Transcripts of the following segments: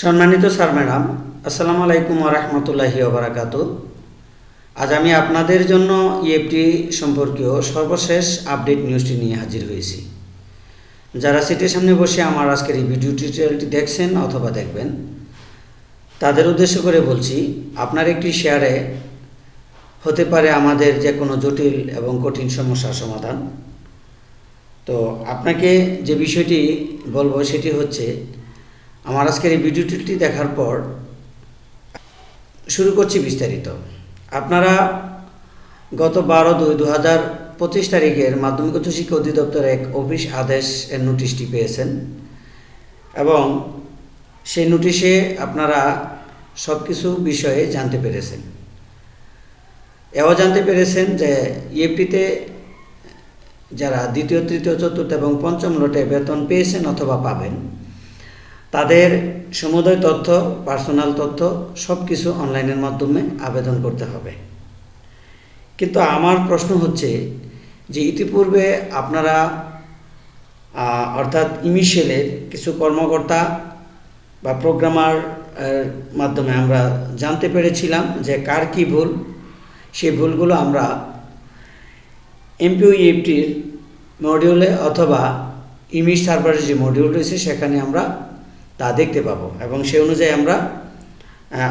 সম্মানিত sir madam, আসসালামু আলাইকুম রহমতুল্লাহি ওবরাকাত আজ আমি আপনাদের জন্য ইএফটি সম্পর্কীয় সর্বশেষ আপডেট নিউজটি নিয়ে হাজির হয়েছি। যারা সিটের সামনে বসে আমার আজকের এই ভিডিও টিউটোরিয়ালটি দেখছেন অথবা দেখবেন, তাদের উদ্দেশ্য করে বলছি, আপনার একটি শেয়ারে হতে পারে আমাদের যে কোনো জটিল এবং কঠিন সমস্যার সমাধান। তো আপনাকে যে বিষয়টি বলব সেটি হচ্ছে আমার আজকের এই ভিডিওটি দেখার পর শুরু করছি বিস্তারিত। আপনারা গত বারো দুই দু হাজার পঁচিশ তারিখের মাধ্যমিক উচ্চ শিক্ষা অধিদপ্তর এক অফিস আদেশ এর নোটিশটি পেয়েছেন এবং সেই নোটিশে আপনারা সব কিছু বিষয়ে জানতে পেরেছেন। এও জানতে পেরেছেন যে ইএফটিতে যারা দ্বিতীয়, তৃতীয়, চতুর্থ এবং পঞ্চম লটে বেতন পেয়েছেন অথবা পাবেন তাদের সমুদয় তথ্য পার্সোনাল তথ্য সব কিছু অনলাইনের মাধ্যমে আবেদন করতে হবে। কিন্তু আমার প্রশ্ন হচ্ছে যে ইতিপূর্বে আপনারা অর্থাৎ ইমিশেলের কিছু কর্মকর্তা বা প্রোগ্রামার মাধ্যমে আমরা জানতে পেরেছিলাম যে কার কী ভুল, সেই ভুলগুলো আমরা এমপিওইএফটির মডিউলে অথবা ইমিশ সার্ভারের যে মডিউল রয়েছে সেখানে আমরা তা দেখতে পাবো এবং সে অনুযায়ী আমরা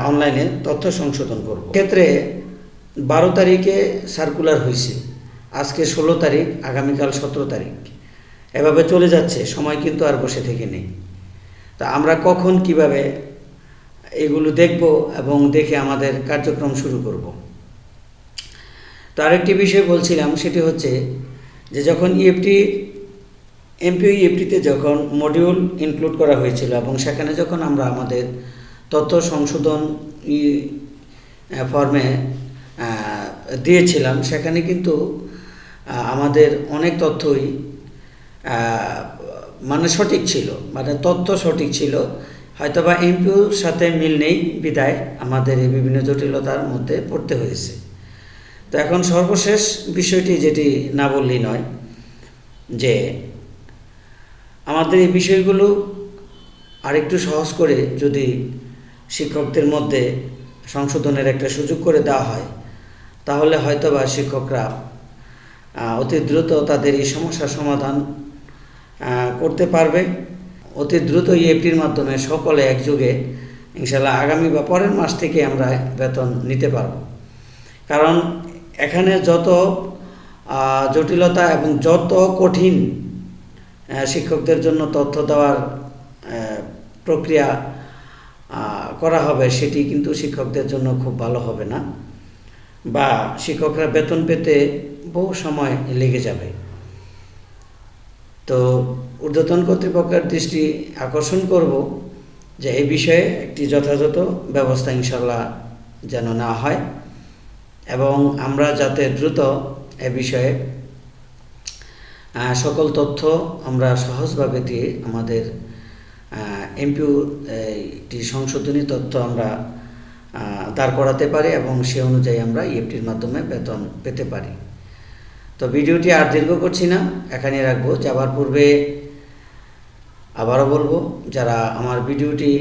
অনলাইনে তথ্য সংশোধন করব। ক্ষেত্রে বারো তারিখে সার্কুলার হয়েছে আজকে ষোলো তারিখ, আগামীকাল সতেরো তারিখ। এভাবে চলে যাচ্ছে, সময় কিন্তু আর বসে থেকে নেই। তা আমরা কখন কীভাবে এগুলো দেখব এবং দেখে আমাদের কার্যক্রম শুরু করব। তো আরেকটি বিষয় বলছিলাম, সেটি হচ্ছে যে যখন E ইএফটি এমপিও ইএফটিতে যখন মডিউল ইনক্লুড করা হয়েছিল এবং সেখানে যখন আমরা আমাদের তথ্য সংশোধন ফর্মে দিয়েছিলাম, সেখানে কিন্তু আমাদের অনেক তথ্যই মানে সঠিক ছিল মানে তথ্য সঠিক ছিল। হয়তোবা এমপিওর সাথে মিল নেই, বিদায়। আমাদের এই বিভিন্ন জটিলতার মধ্যে পড়তে হয়েছে। তো এখন সর্বশেষ বিষয়টি যেটি না বললেই নয়, যে আমাদের এই বিষয়গুলো আরেকটু সহজ করে যদি শিক্ষকদের মধ্যে সংশোধনের একটা সুযোগ করে দেওয়া হয়, তাহলে হয়তোবা শিক্ষকরা অতি দ্রুত তাদের এই সমস্যার সমাধান করতে পারবে। অতি দ্রুত ইএফটির মাধ্যমে সকলে একযোগে ইনশাল্লাহ আগামী বা পরের মাস থেকে আমরা বেতন নিতে পারব। কারণ এখানে যত জটিলতা এবং যত কঠিন শিক্ষকদের জন্য তথ্য দেওয়ার প্রক্রিয়া করা হবে, সেটি কিন্তু শিক্ষকদের জন্য খুব ভালো হবে না। বা শিক্ষকরা বেতন পেতে বহু সময় লেগে যাবে। তো ঊর্ধ্বতন কর্তৃপক্ষের দৃষ্টি আকর্ষণ করব যে এই বিষয়ে একটি যথাযথ ব্যবস্থা ইনশাল্লাহ যেন না হয় এবং আমরা যাতে দ্রুত এ বিষয়ে সকল তথ্য আমরা সহজভাবে দিয়ে আমাদের এমপিউ একটি সংশোধনী তথ্য আমরা দাঁড় করাতে পারি এবং সে অনুযায়ী আমরা ইএফটির মাধ্যমে বেতন পেতে পারি। তো ভিডিওটি আর দীর্ঘ করছি না এখানে রাখব। যাবার পূর্বে আবারও বলব, যারা আমার ভিডিওটি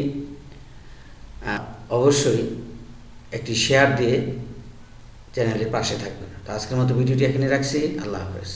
অবশ্যই একটি শেয়ার দিয়ে চ্যানেলের পাশে থাকবেন। তো আজকের মতো ভিডিওটি এখানে রাখছি। আল্লাহ হাফেজ।